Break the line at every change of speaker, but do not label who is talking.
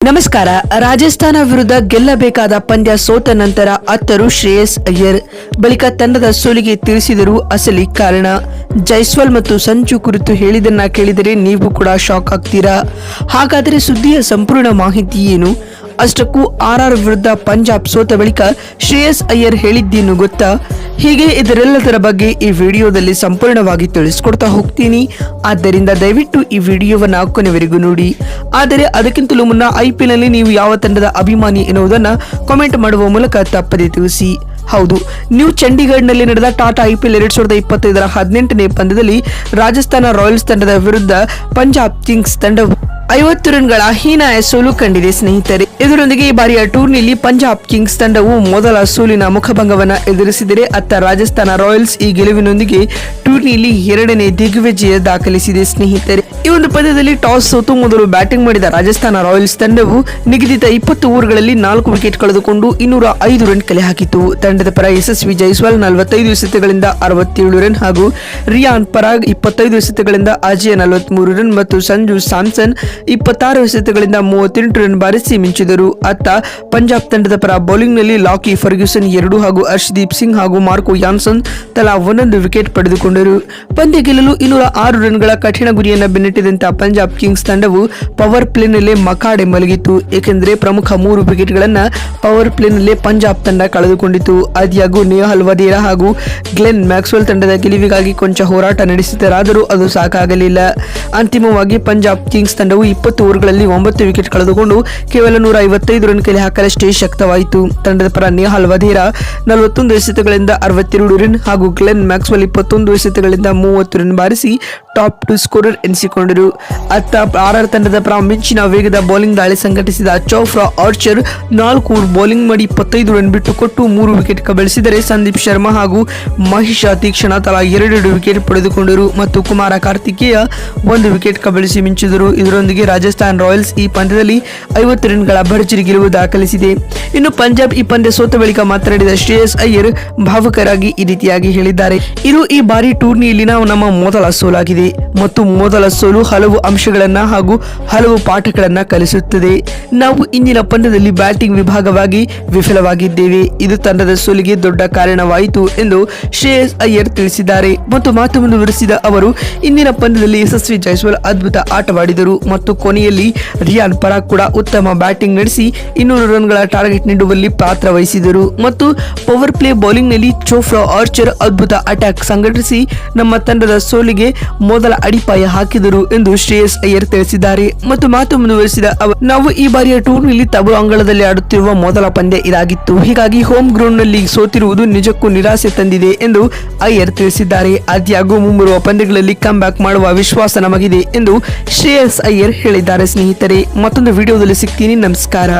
ನಮಸ್ಕಾರ. ರಾಜಸ್ಥಾನ ವಿರುದ್ಧ ಗೆಲ್ಲಬೇಕಾದ ಪಂದ್ಯ ಸೋತ ನಂತರ ಅತ್ತರು ಶ್ರೇಯಸ್ ಅಯ್ಯರ್. ಬಳಿಕ ತಂಡದ ಸೋಲಿಗೆ ತಿಳಿಸಿದರು ಅಸಲಿ ಕಾರಣ. ಜೈಸ್ವಾಲ್ ಮತ್ತು ಸಂಚು ಕುರಿತು ಹೇಳಿದನ್ನ ಕೇಳಿದರೆ ನೀವು ಕೂಡ ಶಾಕ್ ಆಗ್ತೀರಾ? ಹಾಗಾದರೆ ಸುದ್ದಿಯ ಸಂಪೂರ್ಣ ಮಾಹಿತಿ ಏನು? ಅಷ್ಟಕ್ಕೂ ಆರ್ ವಿರುದ್ಧ ಪಂಜಾಬ್ ಸೋತ ಬಳಿಕ ಶ್ರೇಯಸ್ ಅಯ್ಯರ್ ಹೇಳಿದ್ದೇನು ಗೊತ್ತಾ? ಹೀಗೆ ಇದರೆಲ್ಲದರ ಬಗ್ಗೆ ಈ ವಿಡಿಯೋದಲ್ಲಿ ಸಂಪೂರ್ಣವಾಗಿ ತಿಳಿಸ್ಕೊಡ್ತಾ ಹೋಗ್ತೀನಿ. ಆದ್ದರಿಂದ ದಯವಿಟ್ಟು ಈ ವಿಡಿಯೋವನ್ನ ಕೊನೆವರೆಗೂ ನೋಡಿ. ಆದರೆ ಅದಕ್ಕಿಂತಲೂ ಮುನ್ನ ಐ ಪಿ ನಲ್ಲಿ ನೀವು ಯಾವ ತಂಡದ ಅಭಿಮಾನಿ ಎನ್ನುವುದನ್ನ ಕಾಮೆಂಟ್ ಮಾಡುವ ಮೂಲಕ ತಪ್ಪದೆ ತಿಳಿಸಿ. ಹೌದು ನ್ಯೂ ಚಂಡೀಗಢ್ನಲ್ಲಿ ನಡೆದ ಟಾಟಾ ಐಪಿಎಲ್ ಎರಡ್ ಸಾವಿರದ ಇಪ್ಪತ್ತೈದರ ಹದಿನೆಂಟನೇ ಪಂದ್ಯದಲ್ಲಿ ರಾಜಸ್ಥಾನ ರಾಯಲ್ಸ್ ತಂಡದ ವಿರುದ್ಧ ಪಂಜಾಬ್ ಕಿಂಗ್ಸ್ ತಂಡವು ಐವತ್ತು ರನ್ಗಳ ಹೀನಾಯ ಸೋಲು ಕಂಡಿದೆ ಸ್ನೇಹಿತರೆ. ಇದರೊಂದಿಗೆ ಈ ಬಾರಿಯ ಟೂರ್ನಿಯಲ್ಲಿ ಪಂಜಾಬ್ ಕಿಂಗ್ಸ್ ತಂಡವು ಮೊದಲ ಸೋಲಿನ ಮುಖಭಂಗವನ್ನು ಎದುರಿಸಿದರೆ ಅತ್ತ ರಾಜಸ್ಥಾನ ರಾಯಲ್ಸ್ ಈ ಗೆಲುವಿನೊಂದಿಗೆ ಟೂರ್ನಿಯಲ್ಲಿ ಎರಡನೇ ದಿಗ್ವಿಜಯ ದಾಖಲಿಸಿದೆ ಸ್ನೇಹಿತರೆ. ಈ ಒಂದು ಪಂದ್ಯದಲ್ಲಿ ಟಾಸ್ ಸೋತು ಮೊದಲು ಬ್ಯಾಟಿಂಗ್ ಮಾಡಿದ ರಾಜಸ್ಥಾನ ರಾಯಲ್ಸ್ ತಂಡವು ನಿಗದಿತ ಇಪ್ಪತ್ತು ಓವರ್ಗಳಲ್ಲಿ ನಾಲ್ಕು ವಿಕೆಟ್ ಕಳೆದುಕೊಂಡು ಇನ್ನೂರ ಐದು ರನ್ ಕಲೆ ಹಾಕಿತು ತಂಡದ ಪರ ಯಶಸ್ವಿ ಜೈಸ್ವಾಲ್ ನಲವತ್ತೈದು ಎಸೆತಗಳಿಂದ ಅರವತ್ತೇಳು ರನ್ ಹಾಗೂ ರಿಯಾನ್ ಪರಾಗ್ ಇಪ್ಪತ್ತೈದು ಎಸೆತಗಳಿಂದ ಅಜಯ್ ನಲವತ್ಮೂರು ರನ್ ಮತ್ತು ಸಂಜು ಸ್ಯಾಮ್ಸನ್ ಇಪ್ಪತ್ತಾರು ಎಸೆತಗಳಿಂದ ಮೂವತ್ತೆಂಟು ರನ್ ಬಾರಿಸಿ ಮಿಂಚಿದರು. ಅತ್ತ ಪಂಜಾಬ್ ತಂಡದ ಪರ ಬೌಲಿಂಗ್ನಲ್ಲಿ ಲಾಕಿ ಫರ್ಗ್ಯೂಸನ್ ಎರಡು ಹಾಗೂ ಹರ್ಷದೀಪ್ ಸಿಂಗ್ ಹಾಗೂ ಮಾರ್ಕೋ ಯಾನ್ಸನ್ ತಲಾ ಒಂದೊಂದು ವಿಕೆಟ್ ಪಡೆದುಕೊಂಡರು. ಪಂದ್ಯ ಗೆಲ್ಲಲು ಇನ್ನೂರ ಆರು ರನ್ಗಳ ಕಠಿಣ ಗುರಿಯನ್ನು ಬೆನ್ನಟ್ಟಿದಂತಹ ಪಂಜಾಬ್ ಕಿಂಗ್ಸ್ ತಂಡವು ಪವರ್ ಪ್ಲೇನಲ್ಲೇ ಮಕಾಡೆ ಮಲಗಿತ್ತು. ಏಕೆಂದರೆ ಪ್ರಮುಖ ಮೂರು ವಿಕೆಟ್ಗಳನ್ನ ಪವರ್ ಪ್ಲೇನಲ್ಲೇ ಪಂಜಾಬ್ ತಂಡ ಕಳೆದುಕೊಂಡಿತು ಆದಿಯಾಗೂ ನೇಹಲ್ ವದೇರಾ ಹಾಗೂ ಗ್ಲೆನ್ ಮ್ಯಾಕ್ಸ್ವೆಲ್ ತಂಡದ ಗೆಲುವಿಗಾಗಿ ಕೊಂಚ ಹೋರಾಟ ನಡೆಸಿದರಾದರೂ ಅದು ಸಾಕಾಗಲಿಲ್ಲ. ಅಂತಿಮವಾಗಿ ಪಂಜಾಬ್ ಕಿಂಗ್ಸ್ ತಂಡವು ಇಪ್ಪತ್ತು ಓವರ್ಗಳಲ್ಲಿ ಒಂಬತ್ತು ವಿಕೆಟ್ ಕಳೆದುಕೊಂಡು ಕೇವಲ ನೂರ ಐವತ್ತೈದು ರನ್ ಕಲೆ ಹಾಕಲಷ್ಟೇ ಶಕ್ತವಾಯಿತು. ತಂಡದ ಪರ ನೇಹಾಲ್ ವಧೇರಾ ನಲವತ್ತೊಂದು ಎಸೆತಗಳಿಂದ ಅರವತ್ತೆರಡು ರನ್ ಹಾಗೂ ಗ್ಲೆನ್ ಮ್ಯಾಕ್ಸ್ವೆಲ್ ಇಪ್ಪತ್ತೊಂದು ಎಸೆತಗಳಿಂದ ಮೂವತ್ತು ರನ್ ಬಾರಿಸಿ ಟಾಪ್ ಟು ಸ್ಕೋರರ್ ಎನಿಸಿಕೊಂಡರು. ಅತ್ತ ಆರ್ಆರ್ ತಂಡದ ಪರ ಮಿಂಚಿನ ವೇಗದ ಬೌಲಿಂಗ್ ದಾಳಿ ಸಂಘಟಿಸಿದ ಚೌಫ್ರಾ ಆರ್ಚರ್ ನಾಲ್ಕು ಬೌಲಿಂಗ್ ಮಾಡಿ ಇಪ್ಪತ್ತೈದು ರನ್ ಬಿಟ್ಟು ಕೊಟ್ಟು ಮೂರು ವಿಕೆಟ್ ಕಬಳಿಸಿದರೆ ಸಂದೀಪ್ ಶರ್ಮಾ ಹಾಗೂ ಮಹಿಷ ತೀಕ್ಷಣ ತಲಾ ಎರಡೆರಡು ವಿಕೆಟ್ ಪಡೆದುಕೊಂಡರು ಮತ್ತು ಕುಮಾರ ಕಾರ್ತಿಕೇಯ ಒಂದು ವಿಕೆಟ್ ಕಬಳಿಸಿ ಮಿಂಚಿದರು. ಇದರೊಂದಿಗೆ ರಾಜಸ್ಥಾನ್ ರಾಯಲ್ಸ್ ಈ ಪಂದ್ಯದಲ್ಲಿ ಐವತ್ತು ರನ್ಗಳ ಭರ್ಜರಿ ಗೆಲುವು ದಾಖಲಿಸಿದೆ. ಇನ್ನು ಪಂಜಾಬ್ ಈ ಪಂದ್ಯ ಸೋತ ಬಳಿಕ ಮಾತನಾಡಿದ ಶ್ರೇಯಸ್ ಅಯ್ಯರ್ ಭಾವುಕರಾಗಿ ಈ ರೀತಿಯಾಗಿ ಹೇಳಿದ್ದಾರೆ. ಇದು ಈ ಬಾರಿ ಟೂರ್ನಿಯಲ್ಲಿ ನಾವು ನಮ್ಮ ಮೊದಲ ಸೋಲಾಗಿದೆ. ಮತ್ತು ಮೊದಲ ಸೋಲು ಹಲವು ಅಂಶಗಳನ್ನ ಹಾಗೂ ಹಲವು ಪಾಠಗಳನ್ನ ಕಲಿಸುತ್ತದೆ. ನಾವು ಇಂದಿನ ಪಂದ್ಯದಲ್ಲಿ ಬ್ಯಾಟಿಂಗ್ ವಿಭಾಗವಾಗಿ ವಿಫಲವಾಗಿದ್ದೇವೆ. ಇದು ತಂಡದ ಸೋಲಿಗೆ ದೊಡ್ಡ ಕಾರಣವಾಯಿತು ಎಂದು ಶ್ರೇಯಸ್ ಅಯ್ಯರ್ ತಿಳಿಸಿದ್ದಾರೆ. ಮತ್ತು ಮಾತು ಮುಂದುವರೆಸಿದ ಅವರು, ಇಂದಿನ ಪಂದ್ಯದಲ್ಲಿ ಯಶಸ್ವಿ ಜೈಸ್ವಾಲ್ ಅದ್ಭುತ ಆಟವಾಡಿದರು. ಮತ್ತು ಕೊನೆಯಲ್ಲಿ ರಿಯಾನ್ ಪರಾಗ್ ಕೂಡ ಉತ್ತಮ ಬ್ಯಾಟಿಂಗ್ ನಡೆಸಿ ಇನ್ನೂರು ರನ್ಗಳ ಟಾರ್ಗೆಟ್ ನೀಡುವಲ್ಲಿ ಪಾತ್ರ ವಹಿಸಿದರು. ಮತ್ತು ಪವರ್ ಪ್ಲೇ ಬೌಲಿಂಗ್ನಲ್ಲಿ ಚೋಫ್ರಾ ಆರ್ಚರ್ ಅದ್ಭುತ ಅಟ್ಯಾಕ್ ಸಂಘಟಿಸಿ ನಮ್ಮ ತಂಡದ ಸೋಲಿಗೆ ಮೊದಲ ಅಡಿಪಾಯ ಹಾಕಿದರು ಎಂದು ಶ್ರೇಯಸ್ ಅಯ್ಯರ್ ತಿಳಿಸಿದ್ದಾರೆ. ಮತ್ತು ಮಾತು ಮುಂದುವರಿಸಿದ ಅವರು, ನಾವು ಈ ಬಾರಿಯ ಟೂರ್ನಿಯಲ್ಲಿ ತವರು ಅಂಗಳದಲ್ಲಿ ಆಡುತ್ತಿರುವ ಮೊದಲ ಪಂದ್ಯ ಇದಾಗಿತ್ತು. ಹೀಗಾಗಿ ಹೋಮ್ ಗ್ರೌಂಡ್ನಲ್ಲಿ ಸೋತಿರುವುದು ನಿಜಕ್ಕೂ ನಿರಾಸೆ ತಂದಿದೆ ಎಂದು ಅಯ್ಯರ್ ತಿಳಿಸಿದ್ದಾರೆ. ಆದ್ಯಾಗೂ ಮುಂಬರುವ ಪಂದ್ಯಗಳಲ್ಲಿ ಕಮ್ ಬ್ಯಾಕ್ ಮಾಡುವ ವಿಶ್ವಾಸ ನಮಗಿದೆ ಎಂದು ಶ್ರೇಯಸ್ ಅಯ್ಯರ್ ಹೇಳಿದ್ದಾರೆ ಸ್ನೇಹಿತರೆ. ಮತ್ತೊಂದು ವಿಡಿಯೋದಲ್ಲಿ ಸಿಗ್ತೀನಿ. ನಮಸ್ಕಾರ.